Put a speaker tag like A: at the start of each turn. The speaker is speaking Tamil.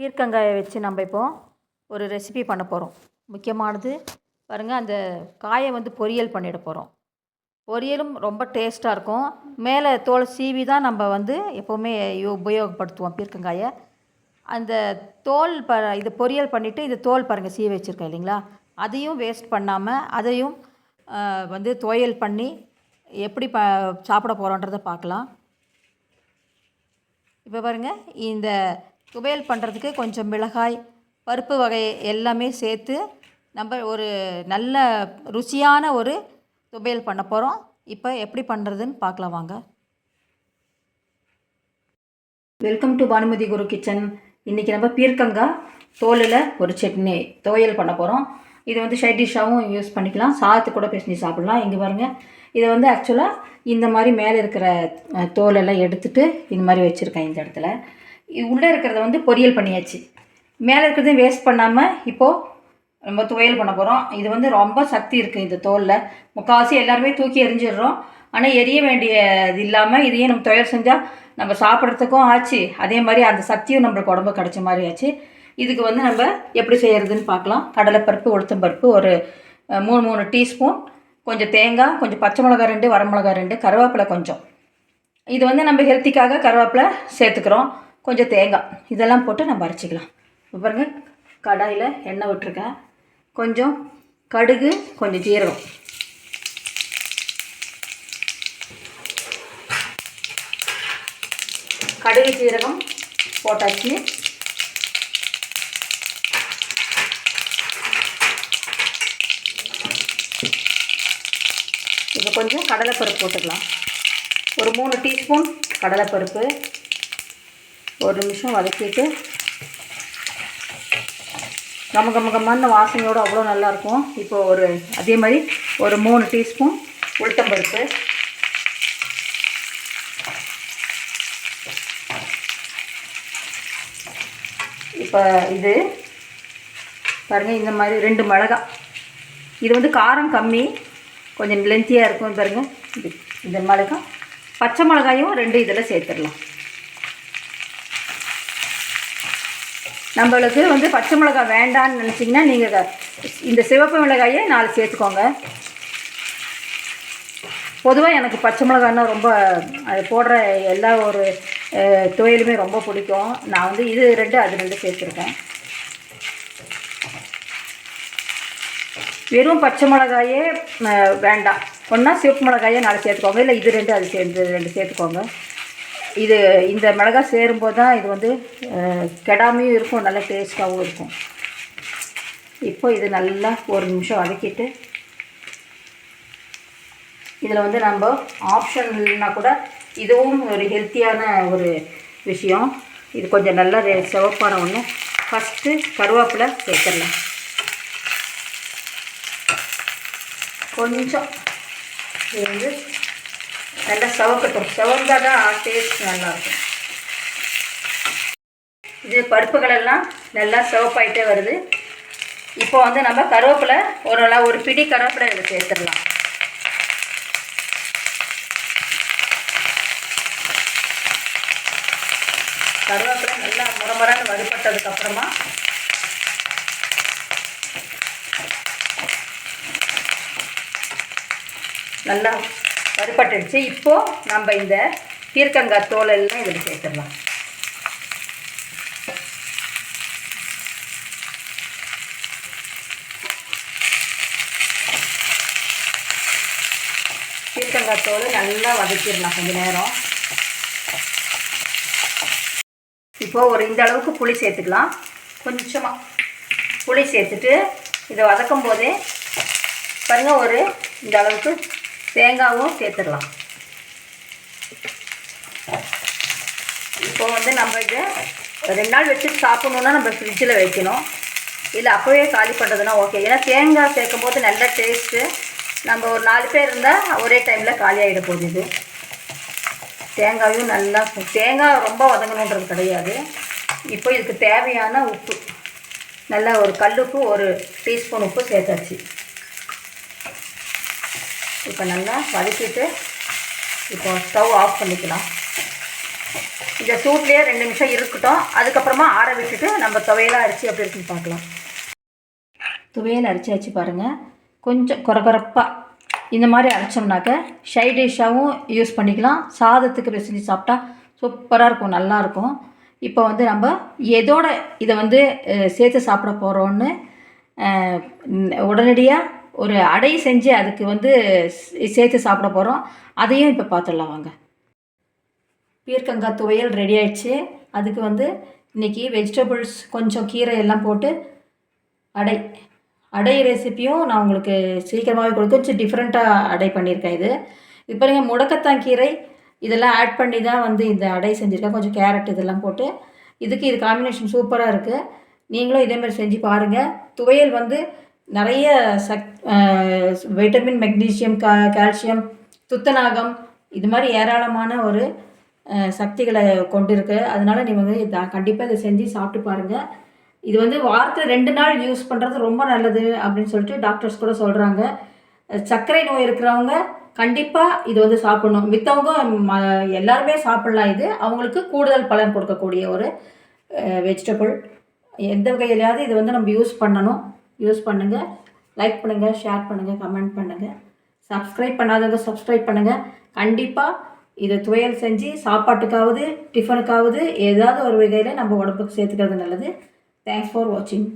A: பீர்க்கங்காயை வச்சு நம்ம இப்போ ஒரு ரெசிபி பண்ண போகிறோம் முக்கியமானது பாருங்கள் அந்த காயை வந்து பொரியல் பண்ணிட போகிறோம் பொரியலும் ரொம்ப டேஸ்ட்டாக இருக்கும். மேலே தோல் சீவி தான் நம்ம வந்து எப்போவுமே உபயோகப்படுத்துவோம் பீர்க்கங்காயை. அந்த தோல் ப இது பொரியல் பண்ணிவிட்டு இது தோல் பாருங்கள் சீவி வச்சுருக்கேன் இல்லைங்களா? அதையும் வேஸ்ட் பண்ணாமல் அதையும் வந்து துவையல் பண்ணி எப்படி ப சாப்பிட போகிறோன்றதை பார்க்கலாம். இப்போ பாருங்கள் இந்த துவையல் பண்ணுறதுக்கு கொஞ்சம் மிளகாய் பருப்பு வகை எல்லாமே சேர்த்து நம்ம ஒரு நல்ல ருசியான ஒரு துவையல் பண்ண போகிறோம் இப்போ எப்படி பண்ணுறதுன்னு பார்க்கலாம் வாங்க. Welcome to Bhanumathi Guru kitchen இன்றைக்கி நம்ம பீர்க்கங்காய் தோலில் ஒரு சட்னி துவையல் பண்ண போகிறோம் இது வந்து சைட் டிஷ்ஷாகவும் யூஸ் பண்ணிக்கலாம். சாதத்து கூட பேசி சாப்பிட்லாம். இங்கே பாருங்கள் இதை வந்து ஆக்சுவலாக இந்த மாதிரி மேலே இருக்கிற தோலெல்லாம் எடுத்துகிட்டு இந்த மாதிரி வச்சுருக்கேன் இந்த இடத்துல. உள்ளே இருக்கிறத வந்து பொரியல் பண்ணியாச்சு. மேலே இருக்கிறதையும் வேஸ்ட் பண்ணாமல் இப்போது நம்ம துவையல் பண்ண போகிறோம் இது வந்து ரொம்ப சக்தி இருக்குது இந்த தோலில். முக்கால்வாசி எல்லாருமே தூக்கி எரிஞ்சிடுறோம் ஆனால் எரிய வேண்டியது இல்லாமல் இதையே நம்ம துவையல் செஞ்சால் நம்ம சாப்பிட்றதுக்கும் ஆச்சு. அதே மாதிரி அந்த சக்தியும் நம்மளுக்கு உடம்பு கிடச்ச மாதிரி ஆச்சு. இதுக்கு வந்து நம்ம எப்படி செய்கிறதுன்னு பார்க்கலாம். கடலைப்பருப்பு உளுத்தம்பருப்பு ஒரு மூணு மூணு டீஸ்பூன். கொஞ்சம் தேங்காய் கொஞ்சம் பச்சை மிளகா ரெண்டு வரமிளகா ரெண்டு கருவேப்பிலை கொஞ்சம். இது வந்து நம்ம ஹெல்த்திக்காக கருவேப்பிலை சேர்த்துக்கிறோம். கொஞ்சம் தேங்காய். இதெல்லாம் போட்டு நம்ம அரைச்சிக்கலாம். பாருங்க கடாயில் எண்ணெய் விட்டுருக்கேன். கொஞ்சம் கடுகு கொஞ்சம் ஜீரகம். கடுகு ஜீரகம் போட்டாச்சு. இப்போ கொஞ்சம் கடலைப்பருப்பு போட்டுக்கலாம். ஒரு மூணு டீஸ்பூன் கடலைப்பருப்பு. ஒரு நிமிஷம் வதக்கிட்டு கம கம கமான வாசனையோடு அவ்வளோ நல்லாயிருக்கும். இப்போ ஒரு அதே மாதிரி ஒரு மூணு டீஸ்பூன் உளுத்தம்பருப்பு. இப்போ இது பாருங்கள் இந்த மாதிரி ரெண்டு மிளகா. இது வந்து காரம் கம்மி கொஞ்சம் லென்த்தியாக இருக்கும் பாருங்கள் இது இந்த மிளகா. பச்சை மிளகாயும் ரெண்டு இதில் சேர்த்துடலாம். நம்மளுக்கு வந்து பச்சை மிளகாய் வேண்டான்னு நினச்சிங்கன்னா நீங்கள் இந்த சிவப்பு மிளகாயே நாலு சேர்த்துக்கோங்க. பொதுவாக எனக்கு பச்சை மிளகான்னா ரொம்ப அது போடுற எல்லா ஒரு துவையிலுமே ரொம்ப பிடிக்கும். நான் வந்து இது ரெண்டு அது ரெண்டு சேர்த்துருக்கேன். வெறும் பச்சை மிளகாயே வேண்டாம். ஒன்றா சிவப்பு மிளகாயே நாலு சேர்த்துக்கோங்க. இல்லை இது ரெண்டு அது சேர்ந்து ரெண்டு சேர்த்துக்கோங்க. இது இந்த மிளகாய் சேரும்போது தான் இது வந்து கெடாமையும் இருக்கும் நல்லா டேஸ்ட்டாகவும் இருக்கும். இப்போ இது நல்லா ஒரு நிமிஷம் வதக்கிட்டு இதில் வந்து நம்ம ஆப்ஷன் இல்லைன்னா கூட இதுவும் ஒரு ஹெல்த்தியான ஒரு விஷயம். இது கொஞ்சம் நல்லா சிவப்பான ஒன்று ஃபஸ்ட்டு கருவேப்பிலை சேர்த்துடலாம். கொஞ்சம் இது வந்து நல்லா சவக்கட்டும் சவந்தால் தான் டேஸ்ட் நல்லாயிருக்கும் இது பருப்புகளெல்லாம் நல்லா சிவப்பாயிட்டே வருது இப்போ வந்து நம்ம கருவேப்பிலை ஒரு நல்லா ஒரு பிடி கருவேப்பிலை இதில் சேர்த்துடலாம் கருவேப்பிலை நல்லா முறமுறன்னு வறுபட்டதுக்கப்புறமா நல்லா வறுபட்டுடுச்சு இப்போது நம்ம இந்த பீர்க்கங்காய் தோல் எல்லாம் இதில் சேர்த்துடலாம். பீர்க்கங்காய் தோல் நல்லா வதக்கிடலாம் கொஞ்ச நேரம். இப்போ ஒரு இந்த அளவுக்கு புளி சேர்த்துக்கலாம். கொஞ்சமாக புளி சேர்த்துட்டு இதை வதக்கும் போதே பாருங்கள் ஒரு இந்த அளவுக்கு தேங்காவும் சேர்த்துடலாம். இப்போ வந்து நம்ம இதை ரெண்டு நாள் வச்சு சாப்பிட்ணுன்னா நம்ம ஃப்ரிட்ஜில் வைக்கணும். இல்லை அப்போவே காலி பண்ணுறதுனா ஓகே ஏன்னா தேங்காய் சேர்க்கும் போது நல்ல டேஸ்ட்டு நம்ம ஒரு நாலு பேர் இருந்தால் ஒரே டைமில் காலி ஆகிட போகுது இது. தேங்காயும் நல்லா தேங்காய் ரொம்ப வதங்கணுன்றது கிடையாது. இப்போ இதுக்கு தேவையான உப்பு. நல்லா ஒரு கல்லுப்பு ஒரு டீஸ்பூன் உப்பு சேர்த்தாச்சு. இப்போ நல்லா வதக்கிட்டு இப்போ ஸ்டவ் ஆஃப் பண்ணிக்கலாம். இந்த சூட்லேயே ரெண்டு நிமிஷம் இருக்கட்டும். அதுக்கப்புறமா ஆற விட்டுட்டு நம்ம துவையலாக அரிசி எப்படி இருக்குன்னு பார்க்கலாம். துவையல் அரைச்சாச்சு பாருங்கள் கொஞ்சம் குறகுறப்பாக இந்த மாதிரி அரைச்சோம்னாக்க ஷை டிஷ்ஷாகவும் யூஸ் பண்ணிக்கலாம். சாதத்துக்கு பிசைஞ்சு சாப்பிட்டா சூப்பராக இருக்கும் நல்லாயிருக்கும் இப்போ வந்து நம்ம எதோட இதை வந்து சேர்த்து சாப்பிட போகிறோன்னு உடனடியாக ஒரு அடை செஞ்சு அதுக்கு வந்து சேர்த்து சாப்பிட போகிறோம் அதையும் இப்போ பார்த்துடலாம் வாங்க. பீர்க்கங்காய் துவையல் ரெடி ஆயிடுச்சு. அதுக்கு வந்து இன்றைக்கி வெஜிடபிள்ஸ் கொஞ்சம் கீரை எல்லாம் போட்டு அடை. அடை ரெசிப்பியும் நான் உங்களுக்கு சீக்கிரமாகவே கொடுக்க கொஞ்சம் டிஃப்ரெண்ட்டாக அடை பண்ணியிருக்கேன் இது. இப்போ நீங்கள் முடக்கத்தான் கீரை. இதெல்லாம் ஆட் பண்ணி தான் வந்து இந்த அடை செஞ்சுருக்கேன். கொஞ்சம் கேரட் இதெல்லாம் போட்டு. இதுக்கு இது காம்பினேஷன் சூப்பராக இருக்குது நீங்களும் இதே மாதிரி செஞ்சு பாருங்கள் துவையல் வந்து நிறைய சக் வைட்டமின் மெக்னீசியம் கா கால்சியம் துத்தநாகம் இது மாதிரி ஏராளமான ஒரு சக்திகளை கொண்டிருக்கு. அதனால் நீங்கள் கண்டிப்பாக இதை செஞ்சு சாப்பிட்டு பாருங்கள் இது வந்து வாரத்தில் ரெண்டு நாள் யூஸ் பண்ணுறது ரொம்ப நல்லது அப்படின்னு சொல்லிட்டு டாக்டர்ஸ் கூட சொல்கிறாங்க சர்க்கரை நோய் இருக்கிறவங்க கண்டிப்பாக இது வந்து சாப்பிடணும். மித்தவங்க ம எல்லாருமே சாப்பிட்லாம் இது. அவங்களுக்கு கூடுதல் பலன் கொடுக்கக்கூடிய ஒரு வெஜிடபிள் எந்த வகையிலையாவது இது வந்து நம்ம யூஸ் பண்ணணும். யூஸ் பண்ணுங்கள் லைக் பண்ணுங்கள் ஷேர் பண்ணுங்கள் கமெண்ட் பண்ணுங்கள் சப்ஸ்கிரைப் பண்ணாதவங்க சப்ஸ்கிரைப் பண்ணுங்கள் கண்டிப்பாக இதை துவையல் செஞ்சு சாப்பாட்டுக்காவது டிஃபனுக்காவது ஏதாவது ஒரு வகையில் நம்ம உடம்புக்கு சேர்த்துக்கிறது நல்லது. தேங்க்ஸ் ஃபார் வாட்சிங்